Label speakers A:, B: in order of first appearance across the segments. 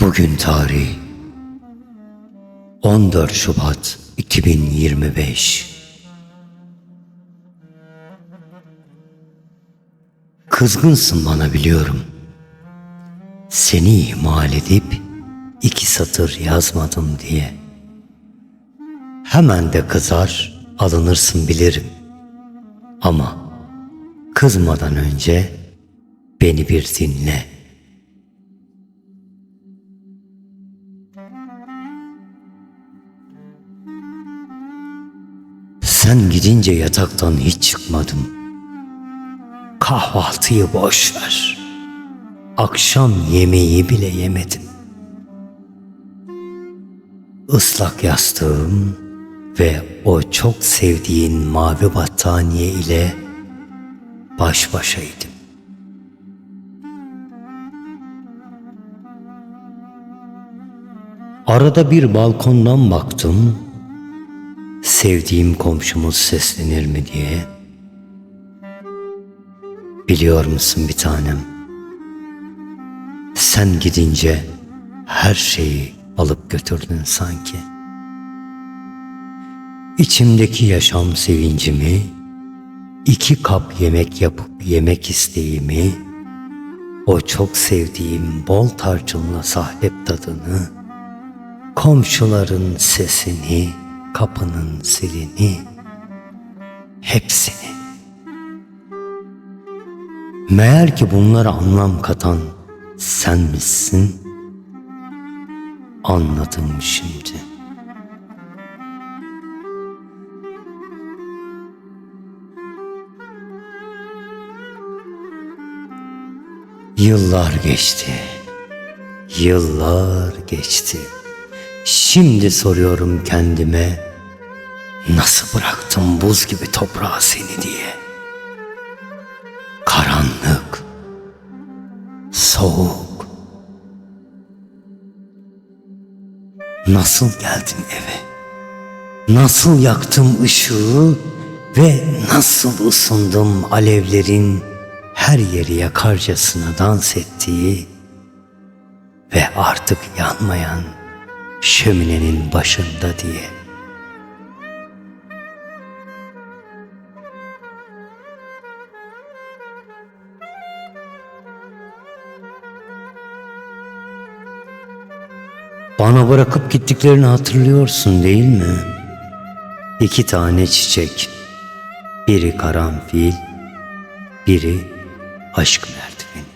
A: Bugün tarih 14 Şubat 2025 Kızgınsın bana biliyorum. Seni ihmal edip iki satır yazmadım diye. Hemen de kızar, alınırsın bilirim. Ama kızmadan önce beni bir dinle. Sen gidince yataktan hiç çıkmadım. Kahvaltıyı boş ver. Akşam yemeği bile yemedim. Islak yastığım ve o çok sevdiğin mavi battaniye ile baş başaydım. Arada bir balkondan baktım. Sevdiğim komşumuz seslenir mi diye. Biliyor musun bir tanem? Sen gidince her şeyi alıp götürdün sanki. İçimdeki yaşam sevincimi, iki kap yemek yapıp yemek isteğimi, o çok sevdiğim bol tarçınla sahip tadını, komşuların sesini, kapının zilini, hepsini. Meğer ki bunlara anlam katan sen misin? Anladım şimdi. Yıllar geçti. Yıllar geçti. Şimdi soruyorum kendime nasıl bıraktım buz gibi toprağa seni diye. Karanlık, soğuk. Nasıl geldin eve? Nasıl yaktım ışığı ve nasıl ısındım alevlerin her yeri yakarcasına dans ettiği ve artık yanmayan şöminenin başında diye. Bana bırakıp gittiklerini hatırlıyorsun değil mi? İki tane çiçek. Biri karanfil, biri aşk merdiveni.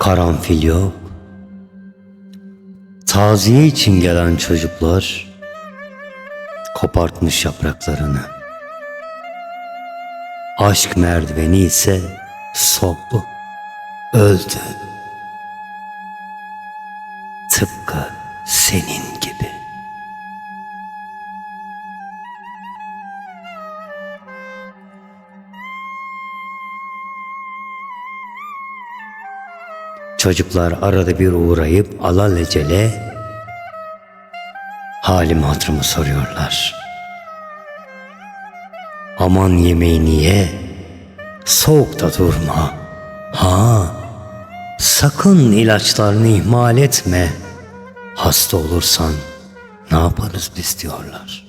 A: Karanfil yok. Taziye için gelen çocuklar kopartmış yapraklarını. Aşk merdiveni ise soldu, öldü. Tıpkı senin Çocuklar arada bir uğrayıp alelacele halimi hatırımı soruyorlar. Aman yemeğini ye, soğukta durma. Ha, sakın ilaçlarını ihmal etme. Hasta olursan ne yaparız biz diyorlar.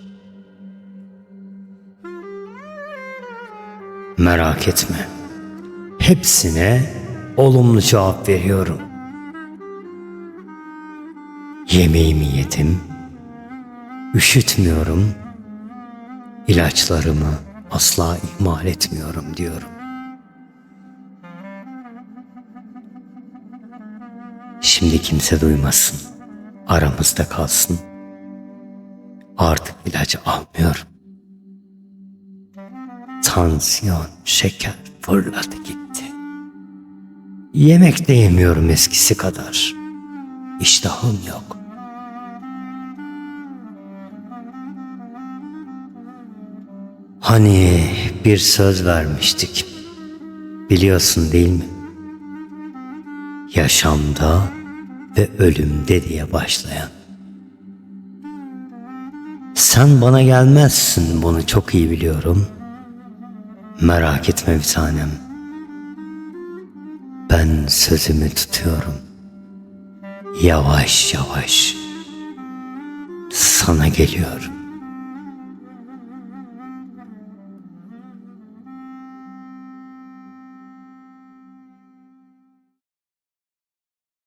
A: Merak etme. Hepsine olumlu cevap veriyorum. Yemeğimi yedim. Üşütmüyorum. İlaçlarımı asla ihmal etmiyorum diyorum. Şimdi kimse duymasın. Aramızda kalsın. Artık ilacı almıyorum. Tansiyon, şeker fırladı gitti. Yemek de yemiyorum eskisi kadar. İştahım yok. Hani bir söz vermiştik. Biliyorsun değil mi? Yaşamda ve ölümde diye başlayan. Sen bana gelmezsin bunu çok iyi biliyorum. Merak etme bir tanem. Ben sözümü tutuyorum. Yavaş yavaş sana geliyorum.